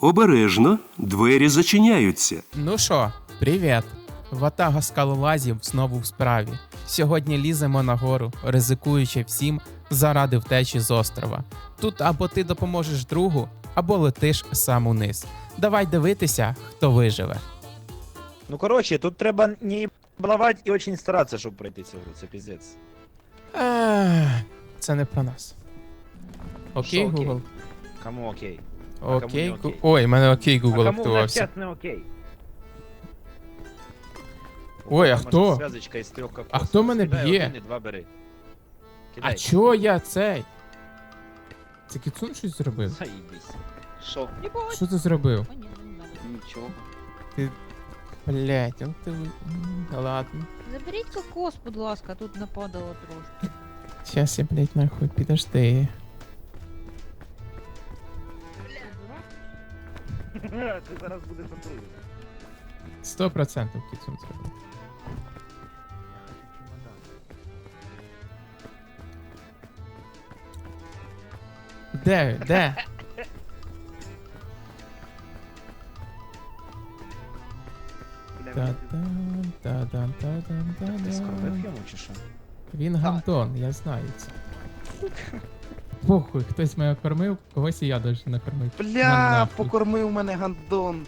Обережно, двері зачиняються. Ну що, привіт! Ватага скалолазів знову в справі. Сьогодні ліземо на гору, ризикуючи всім заради втечі з острова. Тут або ти допоможеш другу, або летиш сам униз. Давай дивитися, хто виживе. Ну короче, тут треба не баловать і очень старатися, щоб пройти цю гру, це піздець. Це не про нас. Окей, Що окей? Google. Кому окей? Окей, Гу- Ой, в мене окей а Google кому активувався. взагалі не окей? Ой, а Може, хто? Зв'язочка із трьох кокосів. А хто мене Кидай б'є? один і два бери. А чого я цей? Це Кіцун щось зробив? Заїбись. Що? Що ти зробив? Нічого. Блять, ну ти. м, Ладно. Заберіть кокос, будь ласка, тут нападало трошки. Сейчас я, блять, нахуй, підожди. Ти зараз будеш отруєний. Сто процентів Кіцун зробив. Де? Де? Та-дам, та-дам, та-дам, Ти скорбив та-дам. йому чи що? Він гандон, я знаю це. Похуй, хтось мене кормив, когось і я даже накормив. Бля, нахуй. покормив мене гандон.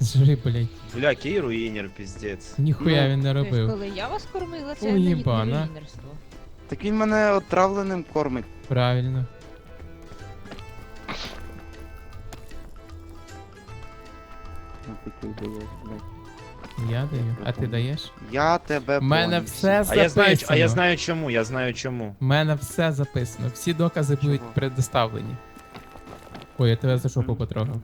Жри, блять. Бля, кей руїнер, піздець. Ніхуя Ну, він не Тобто, робив. коли я вас кормила, це Ой, не їбана. руїнерство. Так він мене отравленим кормить. Правильно. Я даю. А ти даєш? Я тебе У мене понял. все А я знаю, а я записано. знаю чому, я знаю чому. У мене все записано. Всі докази Чого? будуть предоставлені. Ой, я тебе за жопу потрогав.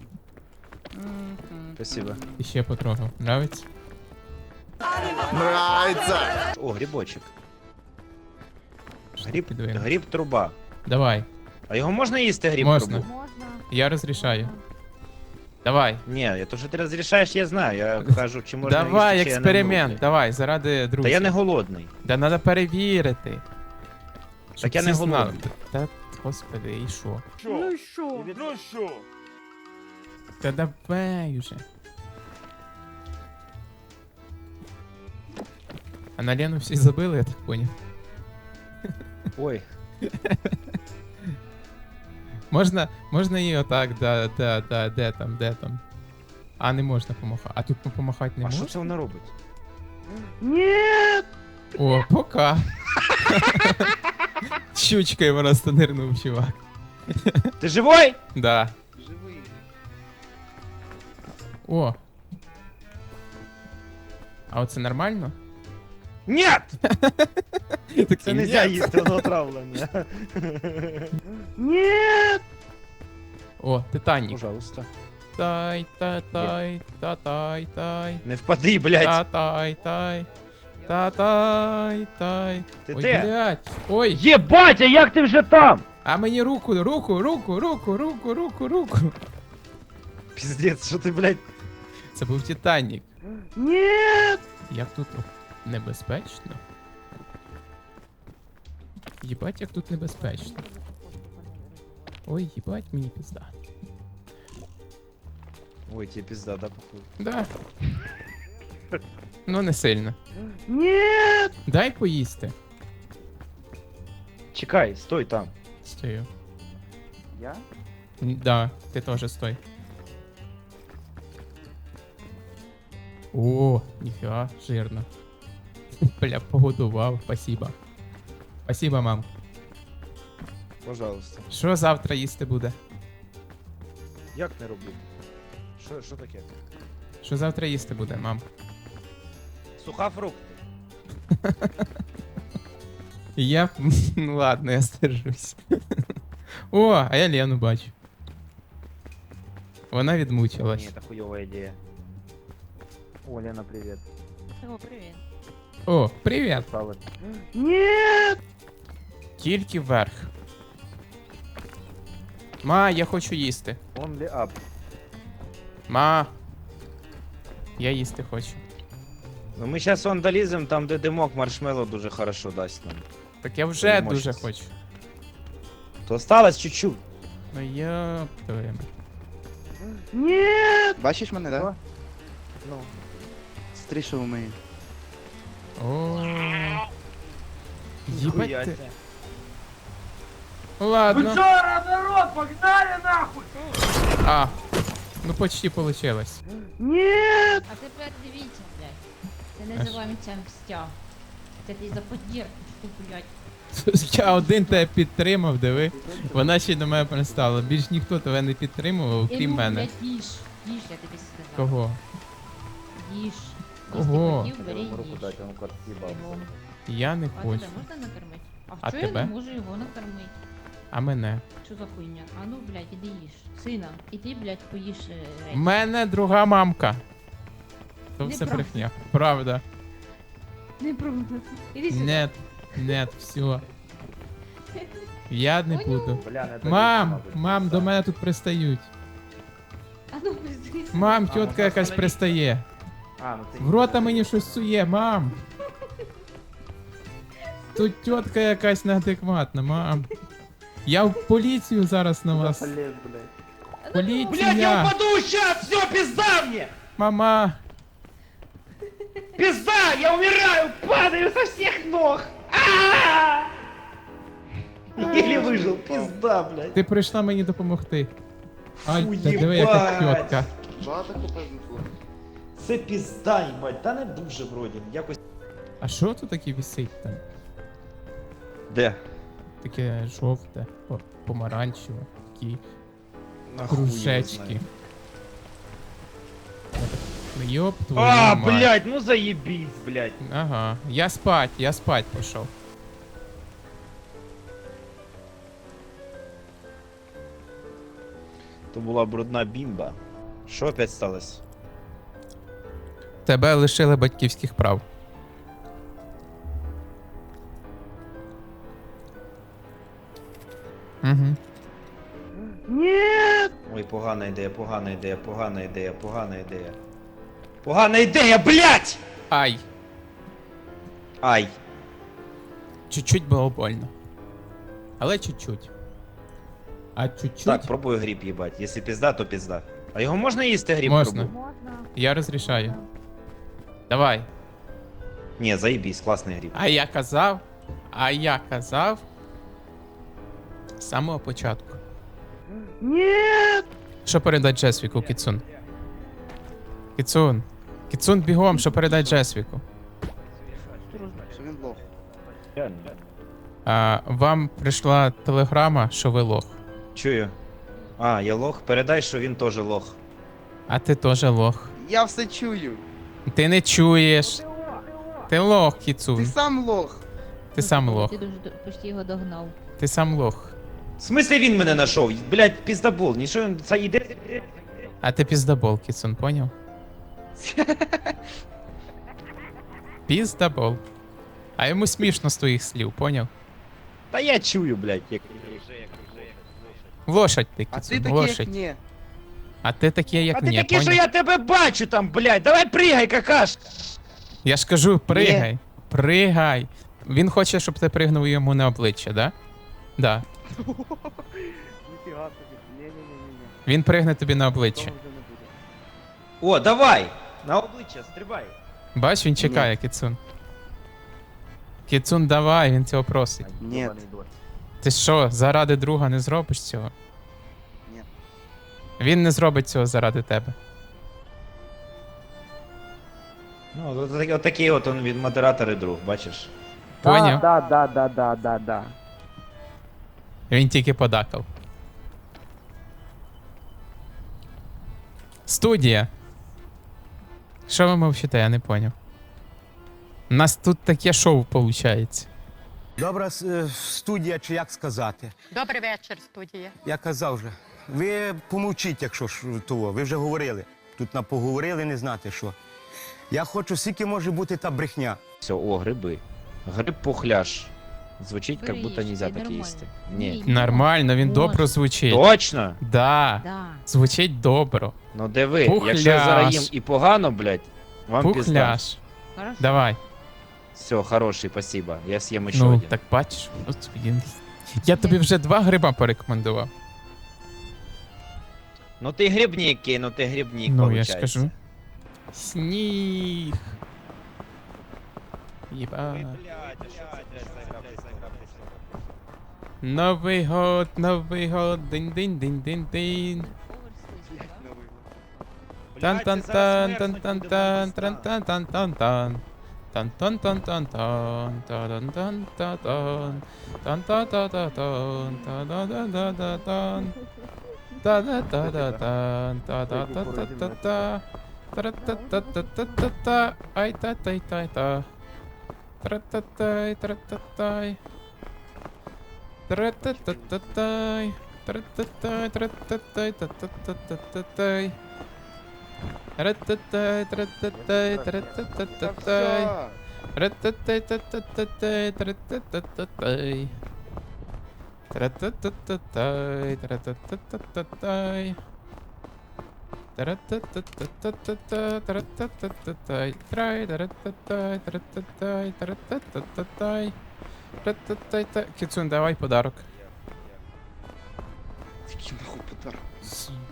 Спасибо. І ще потрогав. Нравиться? О, грибочок. Гриб, гриб труба. Давай. А його можна їсти гриб Можна. трубу? Можна. Я розрішаю. Давай. Ні, я то, що ти розрішаєш, я знаю. Я кажу, чи можна Давай, їсти, чи я не експеримент. можу. Давай, заради друзів. Та я не голодний. Да треба перевірити. Щоб я не всі знали. голодний. Та, господи, і що? Ну що? Ну що? Та давай уже. А на Лену всі забили, я так поняв. Ой, Можна, можна її отак, да, да, да, де там, де там. А не можна помахати. А тут помахати не а можна? що це вона робить? О, пока. Щучкою просто нирнув, чувак. Ти живой? Да. Живий. О. А оце нормально? Нет! Такий, Це нельзя «Ні». їсти, воно отравлення. О, Титанік. Пожалуйста. Тай, та тай, та тай, тай. Не впади, блядь. Та тай, тай. Та тай, тай. Ти Ой, де? блядь. Ой, Єбать, а як ти вже там? а мені руку, руку, руку, руку, руку, руку, руку. Піздець, що ти, блядь? Це був Титанік. Ні! Як тут небезпечно? Їбать, як тут небезпечно. Ой, їбать, мені пізда. Ой, тебе пізда, да, походу. Да. Ну, не сильно. Ні! Дай поїсти. Чекай, стой там. Стою. Я? Да, ти теж стой. О, ніфіга, жирно. Бля, погодував, спасибо. Спасибо, мам. Пожалуйста. Що завтра їсти буде? Як не роблю? Що, що таке? Що завтра їсти буде, мам? Суха фрукт. Я. Ну ладно, я стержусь. О, а я Лену бачу. Вона відмучилась. Ні, це хуйова ідея. О, Лена, привіт. О, привіт. О, привіт! Ставить. Тільки вверх. Ма, я хочу їсти. Only up. Ма. Я їсти хочу. Ну ми зараз вон долізем, там де димок маршмеллоу дуже хорошо дасть нам. Так я вже Не дуже хочу. То осталось чуть-чуть. Ну я. твоє. Бачиш мене, так? Да? Ну. Смотри, що вмію. О. Ти. себе. Ладно. народ, погнали нахуй! А, ну почти получилось. Нет! А тепер дивіться, блядь. Це називається мстя. Це ти за подірку, блядь. Я один тебе підтримав, диви. Вона ще до мене пристала. Більш ніхто тебе не підтримував, окрім ну, мене. їж. Їж, я тобі сказав. Кого? Їж. Кого? Я не А хочу. тебе можна накормити? А, А чого я тебе? не можу його накормити? А мене? Що за хуйня? А ну, блядь, іди їж. Сина, іди, блядь, поїж е, У речі. мене друга мамка. То все Неправда. брехня. Правда. Неправда. Іди сюди. Нет, нет, все. Я не Поняв? буду. Бля, не Мам, мам, до мене тут пристають. А ну. Мам, А, тітка якась пристає. А, ну це В рота мені щось сує, мам. Тут тітка якась неадекватна, мам. Я в поліцію зараз на вас. А ну, Поліція! упаду сейчас! Все, пизда мне! Мама! Пизда! Я умираю! Падаю со всех ног! Еле выжил, пизда, блядь. Ти прийшла мені допомогти. Ай, та диви, яка тітка. Багато купив. Це пізда, їбать, та не дуже вроді. Якось. А що тут таке висить там? Де? Таке жовте, по- помаранчеве, такі кружечки. Ну, Йоп твою А, мать. блядь, ну заебись, блядь. Ага, я спать, я спать пішов. То була брудна бімба. Що опять сталося? Тебе лишили батьківських прав. Угу. Ой, погана ідея, погана ідея, погана ідея, погана ідея. Погана ідея, блядь! Ай! Ай. Чуть-чуть було больно. Але чуть-чуть. А чуть-чуть Так, пробую гриб їбать. Якщо пізда, то пізда. А його можна їсти гриб? Можна. Можна. я розрішаю. Давай. Ні, заєбісь, класний гриб. А я казав. А я казав. З самого початку. Ні! Що передать Джесвіку, Кіцун? Кіцун. Кіцун бігом, що передать Джесвіку. А, вам прийшла телеграма, що ви лох. Чую. А, я лох. Передай, що він теж лох. А ти теж лох. Я все чую. Ти не чуєш. Ти лох, Ти Кіцун. сам лох. Ти сам лох. Ти дуже до- почти його догнав. Ти сам лох. В смысле він мене знайшов? Блядь, піздабол, нічого це іде. А ти піздабол, Кіцун, поняв? Піздабол. А йому смішно з твоїх слів, поняв? Та я чую, блядь, як. Лошадь ти, А ти Кіцун, такий, як лошадь. ні. А ти таке, як А ти ні, таке, що поняв? я тебе бачу там, блядь, давай пригай, какашка. Я ж кажу, пригай, пригай. Він хоче, щоб ти пригнув йому на обличчя, да? Да. Ніфіга собі. Ні-ні-ні-ні. Він пригне тобі на обличчя. вже не буде. О, давай! На обличчя, стрибай. Бач, він чекає, Кіцун. Кіцун, давай, він цього просить. Ні. Ти що, заради друга не зробиш цього? Він не зробить цього заради тебе. Ну, от, от, от такий от он від модератор і друг, бачиш? Поняв? Да, да, да, да, да, да. Він тільки подакав. Студія. Що ви мовчите, я не поняв. У нас тут таке шоу виходить. Добра е, студія, чи як сказати. Добрий вечір, студія. Я казав вже. Ви помовчіть, якщо ж того. Ви вже говорили. Тут на поговорили, не знати що. Я хочу, скільки може бути та брехня. Все, о, гриби. Гриб пухляш. Звучить, Бери як будто їж, нельзя нормально. їсти. Ні. Нормально, він Можна. добре звучить. Точно? Да, Да. звучить добре. Ну диви, Пухляш. якщо я зараз їм і погано, блядь, вам пізда. Пухляш. Хорошо. Давай. Все, хороший, спасибо. Я съем еще Ну, один. так бачиш. Господи. Я тобі вже два гриба порекомендував. Ну ти грибник кинь, ну ти грибник, ну, я получається. ж кажу. Сніг. Єба. Ой, блядь, а що це, блядь, за гра, блядь, за гра, блядь? Новий год, новий год, динь динь динь динь динь. Тан Блядь, тан ти зараз тан тан мерзнуть тан буде тан нон-стоп. тан тан тан тан. Тан тан тан тан тан тан тан тан тан тан та та та тан та да да да да тан タタタタタンタタタタタタタラタタタタタタあいたいたいたいたタラタタイタラタタイタラタタタタイタラタタイタラタタイタタタタタタイタラタタイタラタタイタラタタタタイタラタタイタラタタイタラタタタタイ Тра-та-та-та-тай, тра-та-та-та-та-тай. Трай, тра-та-тай, тра-та-та-та-тай. Тра-та-тай-та. Кіцун, давай подарок. Який нахуй подарок?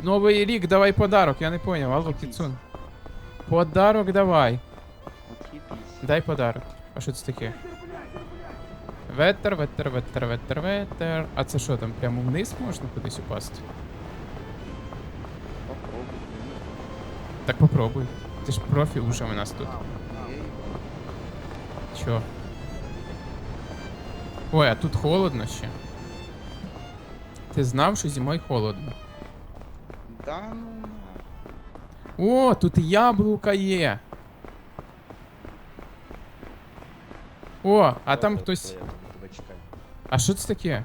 Новий рік, давай подарок, я не поняв, алло, Кіцун. Подарок давай. Дай подарок. А що це таке? Ветер, ветер, ветер, ветер, ветер. А це що там, прямо вниз можна кудись упасти? Попробуй. Так попробуй. Ти ж профі уже у нас тут. Чо? Ой, а тут холодно ще. Ти знав, що зимою холодно. Да ну. О, тут яблука є. О, а там хтось. А що це таке?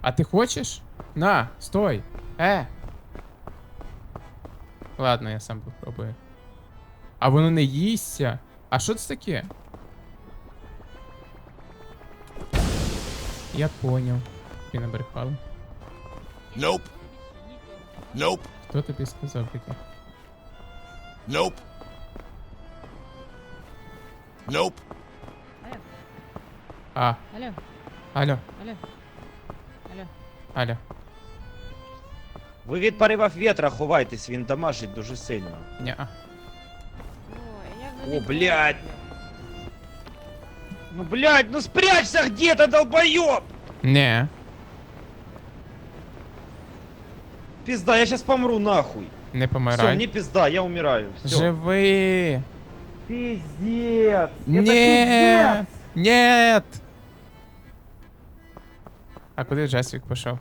А ти хочеш? На, стой. Е. Ладно, я сам попробую. А воно не їсться. А що це таке? Я поняв. Ти набрехали. Nope. Nope. Хто тобі сказав таке? Nope. Nope. А, Алло, алло, алло. Алло. алло. Ви від поривів вітра ховайтесь, він дамажить дуже сильно. Ня. Ой, як О, вони блядь. Ну блядь, ну спрячься где-то, долбоёб! Не. Пизда, я сейчас помру нахуй. Не Все, помирай. мне пизда, я умираю. Все. Живи. Пиздец! Нет! Нет! А куди Джесвік пішов?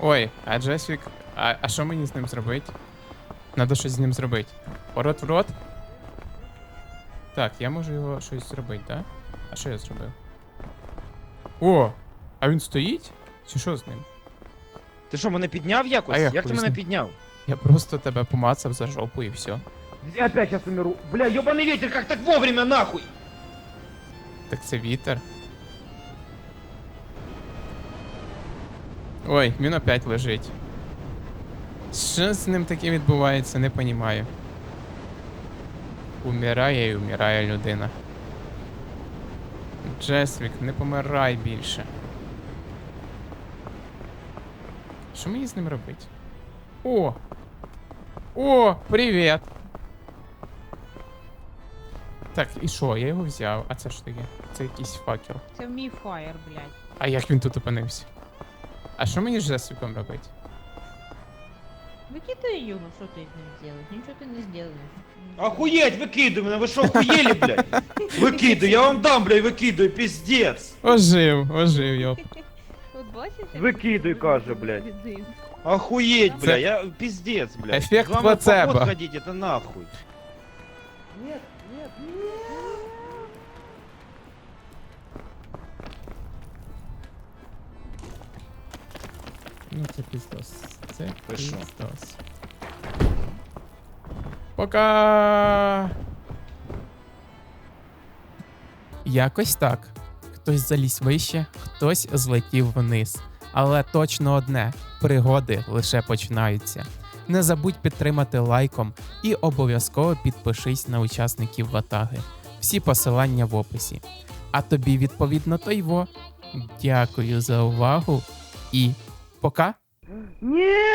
Ой, а Джесвік. А, а що мені з ним зробити? Надо щось з ним зробити. Рот в рот? Так, я можу його щось зробити, так? Да? А що я зробив? О! А він стоїть? Чи що з ним? Ти що, мене підняв якось? А я Як ти мене підняв? Я просто тебе помацав за жопу і все. Я опять сейчас умеру. Бля, ёбаный ветер, как так вовремя, нахуй! Так це вітер. Ой, він опять лежить. Що з ним таке відбувається, не понімаю. Умирає і умирає людина. Джесвік, не помирай більше. Що мені з ним робити? О! О, привіт! Так, і що? Я його взяв. А це що таке? Це якийсь факел. Це мій фаєр, блядь. А як він тут опинився? А що мені з Джесвіком робити? Викидай його, що ти з ним зробиш? Нічого ти не зробиш. Охуеть, выкидывай меня, вы что, охуели, блядь? Выкидывай, я вам дам, блядь, выкидывай, пиздец. Ожив, ожив, йоп. От бачиш? як Викидай, ти каже, зробив блядь. людину? Охуеть, Це- бля, я пиздец, блядь. Эффект С вами в плацебо. поход ходить, это нахуй. Ну це піздос. Це що? піздос. Пока. Якось так. Хтось заліз вище, хтось злетів вниз. Але точно одне: пригоди лише починаються. Не забудь підтримати лайком і обов'язково підпишись на учасників ватаги. Всі посилання в описі. А тобі відповідно то й во. Дякую за увагу і пока! Нет!